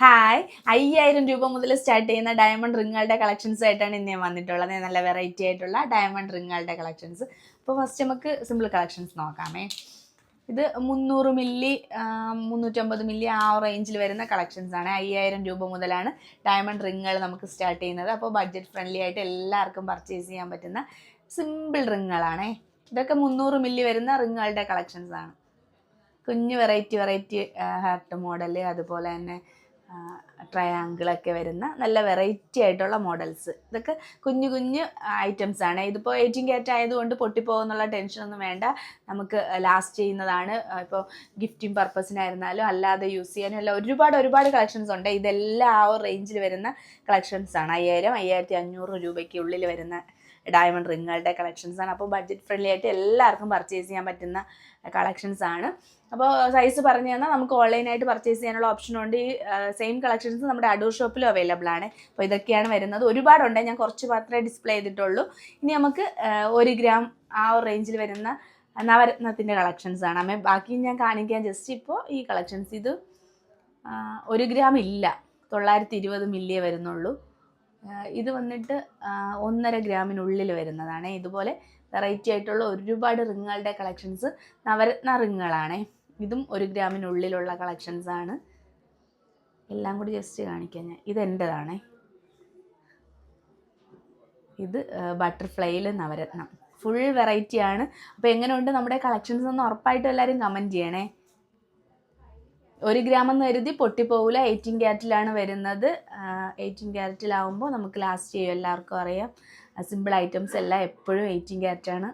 Hi അയ്യായിരം രൂപ മുതൽ സ്റ്റാർട്ട് ചെയ്യുന്ന ഡയമണ്ട് റിങ്ങുകളുടെ കളക്ഷൻസ് ആയിട്ടാണ് ഇന്ന് ഞാൻ വന്നിട്ടുള്ളത്. നല്ല വെറൈറ്റി ആയിട്ടുള്ള ഡയമണ്ട് റിങ്ങുകളുടെ കളക്ഷൻസ് അപ്പോൾ ഫസ്റ്റ് നമുക്ക് സിമ്പിൾ കളക്ഷൻസ് നോക്കാമേ. ഇത് മുന്നൂറ് മില്ലി മുന്നൂറ്റമ്പത് മില്ലി ആ റേഞ്ചിൽ വരുന്ന കളക്ഷൻസ് ആണ്. അയ്യായിരം രൂപ മുതലാണ് ഡയമണ്ട് റിങ്ങുകൾ നമുക്ക് സ്റ്റാർട്ട് ചെയ്യുന്നത്. അപ്പോൾ ബഡ്ജറ്റ് ഫ്രണ്ട്ലി ആയിട്ട് എല്ലാവർക്കും പർച്ചേസ് ചെയ്യാൻ പറ്റുന്ന സിമ്പിൾ റിങ്ങുകളാണേ ഇതൊക്കെ മുന്നൂറ് മില്ലി വരുന്ന റിങ്ങുകളുടെ കളക്ഷൻസ് ആണ്. കുഞ്ഞു വെറൈറ്റി വെറൈറ്റി ഹാർട്ട് മോഡൽ അതുപോലെ തന്നെ ട്രയാങ്കിളൊക്കെ വരുന്ന നല്ല വെറൈറ്റി ആയിട്ടുള്ള മോഡൽസ് ഇതൊക്കെ കുഞ്ഞു കുഞ്ഞു ഐറ്റംസ് ആണ്. ഇതിപ്പോൾ എയ്റ്റീൻ ക്യാറ്റ് ആയതുകൊണ്ട് പൊട്ടിപ്പോകുന്നുള്ള ടെൻഷനൊന്നും വേണ്ട. നമുക്ക് ലാസ്റ്റ് ചെയ്യുന്നതാണ്. ഇപ്പോൾ ഗിഫ്റ്റിംഗ് പർപ്പസിനായിരുന്നാലും അല്ലാതെ യൂസ് ചെയ്യാനും എല്ലാം ഒരുപാട് ഒരുപാട് കളക്ഷൻസ് ഉണ്ട്. ഇതെല്ലാം ആ റേഞ്ചിൽ വരുന്ന കളക്ഷൻസ് ആണ്. അയ്യായിരം അയ്യായിരത്തി അഞ്ഞൂറ് രൂപയ്ക്ക് ഉള്ളിൽ വരുന്ന ഡയമണ്ട് റിങ്ങുകളുടെ കളക്ഷൻസ് ആണ്. അപ്പോൾ ബഡ്ജറ്റ് ഫ്രണ്ട്ലി ആയിട്ട് എല്ലാവർക്കും പർച്ചേസ് ചെയ്യാൻ പറ്റുന്ന കളക്ഷൻസ് ആണ്. അപ്പോൾ സൈസ് പറഞ്ഞു തന്നാൽ നമുക്ക് ഓൺലൈനായിട്ട് പർച്ചേസ് ചെയ്യാനുള്ള ഓപ്ഷൻ ഉണ്ട്. ഈ സെയിം കളക്ഷൻസ് നമ്മുടെ അടൂർ ഷോപ്പിലും അവൈലബിൾ ആണ്. അപ്പോൾ ഇതൊക്കെയാണ് വരുന്നത്. ഒരുപാടുണ്ട്. ഞാൻ കുറച്ച് മാത്രമേ ഡിസ്പ്ലേ ചെയ്തിട്ടുള്ളൂ. ഇനി നമുക്ക് ഒരു ഗ്രാം ആ ഒരു റേഞ്ചിൽ വരുന്ന നവരത്നത്തിന്റെ കളക്ഷൻസ് ആണ്. അമ്മ ബാക്കി ഞാൻ കാണിക്കാൻ ജസ്റ്റ് ഇപ്പോൾ ഈ കളക്ഷൻസ് ഇത് ഒരു ഗ്രാം ഇല്ല. തൊള്ളായിരത്തി ഇരുപത് മില്ലിയേ വരുന്നുള്ളൂ. ഇത് വന്നിട്ട് ഒന്നര ഗ്രാമിനുള്ളിൽ വരുന്നതാണ്. ഇതുപോലെ വെറൈറ്റി ആയിട്ടുള്ള ഒരുപാട് റിങ്ങുകളുടെ കളക്ഷൻസ് നവരത്ന റിങ്ങുകളാണ്. ഇതും ഒരു ഗ്രാമിനുള്ളിലുള്ള കളക്ഷൻസ് ആണ്. എല്ലാം കൂടി ജസ്റ്റ് കാണിക്കാം ഞാൻ. ഇത് എന്റെതാണ് ഇത് ബട്ടർഫ്ലൈയിൽ നവരത്നം. ഫുൾ വെറൈറ്റിയാണ് അപ്പോൾ എങ്ങനെയുണ്ട് നമ്മുടെ കളക്ഷൻസ് ഒന്ന് ഉറപ്പായിട്ടും എല്ലാവരും കമന്റ് ചെയ്യണേ. ഒരു ഗ്രാം എന്ന് കരുതി പൊട്ടിപ്പോകില്ല എയ്റ്റീൻ ക്യാരറ്റിലാണ് വരുന്നത്. എയ്റ്റീൻ ക്യാരറ്റിലാവുമ്പോൾ നമുക്ക് ലാസ്റ്റ് ചെയ്യും. എല്ലാവർക്കും അറിയാം. സിമ്പിൾ ഐറ്റംസ് എല്ലാം എപ്പോഴും എയ്റ്റീൻ ക്യാരറ്റാണ്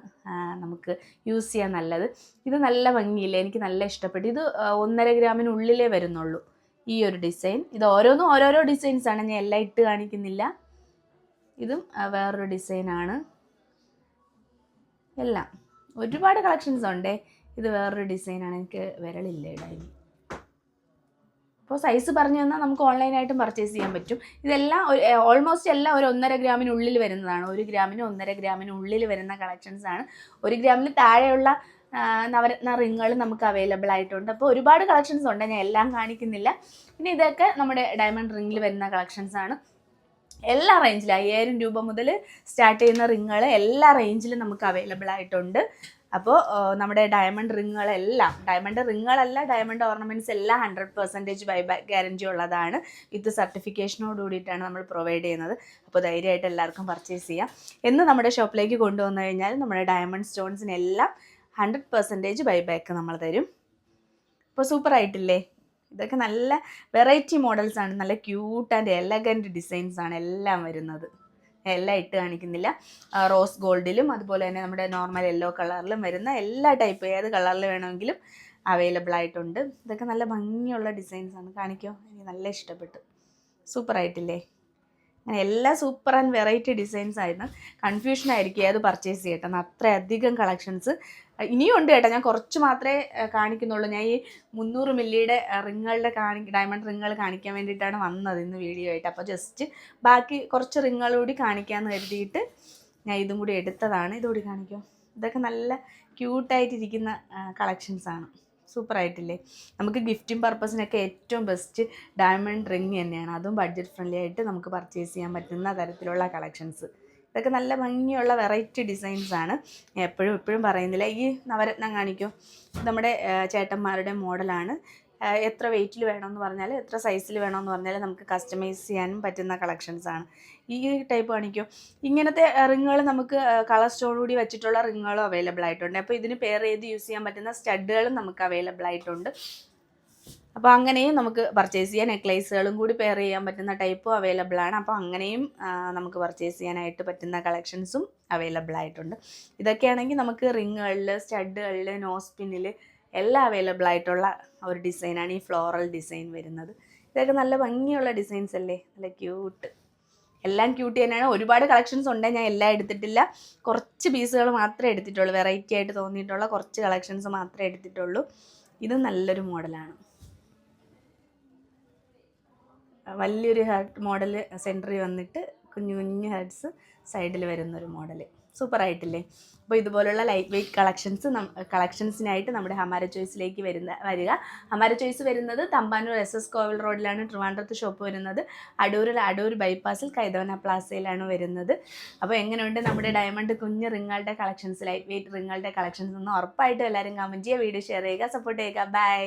നമുക്ക് യൂസ് ചെയ്യാൻ നല്ലത്. ഇത് നല്ല ഭംഗിയില്ല? എനിക്ക് നല്ല ഇഷ്ടപ്പെട്ടു. ഇത് ഒന്നര ഗ്രാമിനുള്ളിലേ വരുന്നുള്ളൂ ഈ ഒരു ഡിസൈൻ ഇത് ഓരോന്നും ഓരോരോ ഡിസൈൻസ് ആണ്. ഞാൻ എല്ലാം ഇട്ട് കാണിക്കുന്നില്ല. ഇതും വേറൊരു ഡിസൈനാണ് എല്ലാം. ഒരുപാട് കളക്ഷൻസ് ഉണ്ടേ. ഇത് വേറൊരു ഡിസൈനാണ് എനിക്ക് വിരളില്ല ഇടാൻ അപ്പോൾ സൈസ് പറഞ്ഞു തന്നാൽ നമുക്ക് ഓൺലൈനായിട്ടും പർച്ചേസ് ചെയ്യാൻ പറ്റും. ഇതെല്ലാം ഓൾമോസ്റ്റ് എല്ലാം ഒരു ഒന്നര ഗ്രാമിനുള്ളിൽ വരുന്നതാണ്. ഒരു ഗ്രാമിന് ഒന്നര ഗ്രാമിനുള്ളിൽ വരുന്ന കളക്ഷൻസ് ആണ്. ഒരു ഗ്രാമിന് താഴെയുള്ള നവരത്ന റിങ്ങുകൾ നമുക്ക് അവൈലബിൾ ആയിട്ടുണ്ട്. അപ്പോൾ ഒരുപാട് കളക്ഷൻസ് ഉണ്ട്. ഞാൻ എല്ലാം കാണിക്കുന്നില്ല. പിന്നെ ഇതൊക്കെ നമ്മുടെ ഡയമണ്ട് റിങ്ങിൽ വരുന്ന കളക്ഷൻസ് ആണ്. എല്ലാ റേഞ്ചിലും അയ്യായിരം രൂപ മുതൽ സ്റ്റാർട്ട് ചെയ്യുന്ന റിങ്ങുകൾ എല്ലാ റേഞ്ചിലും നമുക്ക് അവൈലബിൾ ആയിട്ടുണ്ട്. അപ്പോൾ നമ്മുടെ ഡയമണ്ട് റിങ്ങുകളെല്ലാം ഡയമണ്ട് റിങ്ങുകളല്ല ഡയമണ്ട് ഓർണമെന്റ്സ് എല്ലാം ഹൺഡ്രഡ് പെർസെന്റേജ് ബൈബാക്ക് ഗ്യാരന്റി ഉള്ളതാണ്. വിത്ത് സർട്ടിഫിക്കേഷനോട് കൂടിയിട്ടാണ് നമ്മൾ പ്രൊവൈഡ് ചെയ്യുന്നത്. അപ്പോൾ ധൈര്യമായിട്ട് എല്ലാവർക്കും പർച്ചേസ് ചെയ്യാം. എന്ന് നമ്മുടെ ഷോപ്പിലേക്ക് കൊണ്ടുവന്നു കഴിഞ്ഞാൽ നമ്മുടെ ഡയമണ്ട് സ്റ്റോൺസിനെല്ലാം ഹൺഡ്രഡ് പെർസെന്റേജ് ബൈബാക്ക് നമ്മൾ തരും. അപ്പോൾ സൂപ്പർ ആയിട്ടില്ലേ? ഇതൊക്കെ നല്ല വെറൈറ്റി മോഡൽസ് ആണ്. നല്ല ക്യൂട്ട് ആൻഡ് എലഗന്റ് ഡിസൈൻസ് ആണ് എല്ലാം വരുന്നത്. എല്ലാം ഇട്ട് കാണിക്കുന്നില്ല. റോസ് ഗോൾഡിലും അതുപോലെ തന്നെ നമ്മുടെ നോർമൽ യെല്ലോ കളറിലും വരുന്ന എല്ലാ ടൈപ്പ് ഏത് കളറിൽ വേണമെങ്കിലും അവൈലബിൾ ആയിട്ടുണ്ട്. ഇതൊക്കെ നല്ല ഭംഗിയുള്ള ഡിസൈൻസ് ആണ്. കാണിക്കോ? എനിക്ക് നല്ല ഇഷ്ടപ്പെട്ടു. സൂപ്പർ ആയിട്ടില്ലേ? അങ്ങനെ എല്ലാ സൂപ്പർ ആൻഡ് വെറൈറ്റി ഡിസൈൻസ് ആയിരുന്നു. കൺഫ്യൂഷൻ ആയിരിക്കും ഏത് പർച്ചേസ് ചെയ്യട്ടെ അത്രയധികം കളക്ഷൻസ് ഇനിയും ഉണ്ട് കേട്ടോ. ഞാൻ കുറച്ച് മാത്രമേ കാണിക്കുന്നുള്ളൂ. ഞാൻ ഈ മുന്നൂറ് മില്ലിയുടെ റിങ്ങുകളുടെ കാണി ഡയമണ്ട് റിങ്ങുകൾ കാണിക്കാൻ വേണ്ടിയിട്ടാണ് വന്നത് ഇന്ന് വീഡിയോ ആയിട്ട്. അപ്പോൾ ജസ്റ്റ് ബാക്കി കുറച്ച് റിങ്ങുകൾ കൂടി കാണിക്കാമെന്ന് കരുതിയിട്ട് ഞാൻ ഇതും കൂടി എടുത്തതാണ്. ഇതുകൂടി കാണിക്കും. ഇതൊക്കെ നല്ല ക്യൂട്ടായിട്ടിരിക്കുന്ന കളക്ഷൻസ് ആണ്. സൂപ്പർ ആയിട്ടില്ലേ? നമുക്ക് ഗിഫ്റ്റിംഗ് പർപ്പസിനൊക്കെ ഏറ്റവും ബെസ്റ്റ് ഡയമണ്ട് റിങ് തന്നെയാണ്. അതും ബഡ്ജറ്റ് ഫ്രണ്ട്ലി ആയിട്ട് നമുക്ക് പർച്ചേസ് ചെയ്യാൻ പറ്റുന്ന തരത്തിലുള്ള കളക്ഷൻസ് ഇതൊക്കെ നല്ല ഭംഗിയുള്ള വെറൈറ്റി ഡിസൈൻസ് ആണ്. എപ്പോഴും എപ്പോഴും പറയുന്നില്ല. ഈ നവരത്നം കാണിക്കും. നമ്മുടെ ചേട്ടന്മാരുടെ മോഡലാണ് എത്ര വെയിറ്റിൽ വേണമെന്ന് പറഞ്ഞാൽ എത്ര സൈസിൽ വേണമെന്ന് പറഞ്ഞാൽ നമുക്ക് കസ്റ്റമൈസ് ചെയ്യാനും പറ്റുന്ന കളക്ഷൻസ് ആണ്. ഈ ടൈപ്പ് കാണിക്കും. ഇങ്ങനത്തെ റിങ്ങുകൾ നമുക്ക് കളർ സ്റ്റോൺ കൂടി വെച്ചിട്ടുള്ള റിങ്ങുകളും അവൈലബിൾ ആയിട്ടുണ്ട്. അപ്പോൾ ഇതിന് പേർ ചെയ്ത് യൂസ് ചെയ്യാൻ പറ്റുന്ന സ്റ്റഡുകളും നമുക്ക് അവൈലബിൾ ആയിട്ടുണ്ട്. അപ്പോൾ അങ്ങനെയും നമുക്ക് പർച്ചേസ് ചെയ്യാൻ നെക്ലേസുകളും കൂടി പെയർ ചെയ്യാൻ പറ്റുന്ന ടൈപ്പും അവൈലബിൾ ആണ്. അപ്പോൾ അങ്ങനെയും നമുക്ക് പർച്ചേസ് ചെയ്യാനായിട്ട് പറ്റുന്ന കളക്ഷൻസും അവൈലബിൾ ആയിട്ടുണ്ട്. ഇതൊക്കെയാണെങ്കിൽ നമുക്ക് റിങ്ങുകളിൽ സ്റ്റഡുകളിൽ നോസ്പിന്നിൽ എല്ലാം അവൈലബിൾ ആയിട്ടുള്ള ഒരു ഡിസൈനാണ് ഈ ഫ്ലോറൽ ഡിസൈൻ വരുന്നത്. ഇതൊക്കെ നല്ല ഭംഗിയുള്ള ഡിസൈൻസ് അല്ലേ? നല്ല ക്യൂട്ട് എല്ലാം ക്യൂട്ട് തന്നെയാണ്. ഒരുപാട് കളക്ഷൻസ് ഉണ്ട്. ഞാൻ എല്ലാം എടുത്തിട്ടില്ല. കുറച്ച് പീസുകൾ മാത്രമേ എടുത്തിട്ടുള്ളൂ. വെറൈറ്റി ആയിട്ട് തോന്നിയിട്ടുള്ള കുറച്ച് കളക്ഷൻസ് മാത്രമേ എടുത്തിട്ടുള്ളൂ. ഇത് നല്ലൊരു മോഡലാണ് വലിയൊരു ഹാർട്ട് മോഡൽ സെന്ററിൽ വന്നിട്ട് കുഞ്ഞു കുഞ്ഞു ഹാർട്ട്സ് സൈഡിൽ വരുന്നൊരു മോഡൽ സൂപ്പർ ആയിട്ടില്ലേ? അപ്പോൾ ഇതുപോലുള്ള ലൈറ്റ് വെയിറ്റ് കളക്ഷൻസ് കളക്ഷൻസിനായിട്ട് നമ്മുടെ ഹമാര ചോയ്സിലേക്ക് വരുന്ന വരിക. ഹമാര ചോയ്സ് വരുന്നത് തമ്പാനൂർ എസ് എസ് കോവിൽ റോഡിലാണ് ട്രിവാൻഡ്രത്ത് ഷോപ്പ് വരുന്നത്. അടൂരിൽ അടൂർ ബൈപ്പാസിൽ കൈതവന പ്ലാസയിലാണ് വരുന്നത്. അപ്പോൾ എങ്ങനെയുണ്ട് നമ്മുടെ ഡയമണ്ട് കുഞ്ഞ് റിങ്ങുകളുടെ കളക്ഷൻസ് ലൈറ്റ് വെയിറ്റ് റിങ്ങുകളുടെ കളക്ഷൻസ് ഒന്ന് ഉറപ്പായിട്ടും എല്ലാവരും കമന്റ് ചെയ്യുക വീഡിയോ ഷെയർ ചെയ്യുക സപ്പോർട്ട് ചെയ്യുക. ബൈ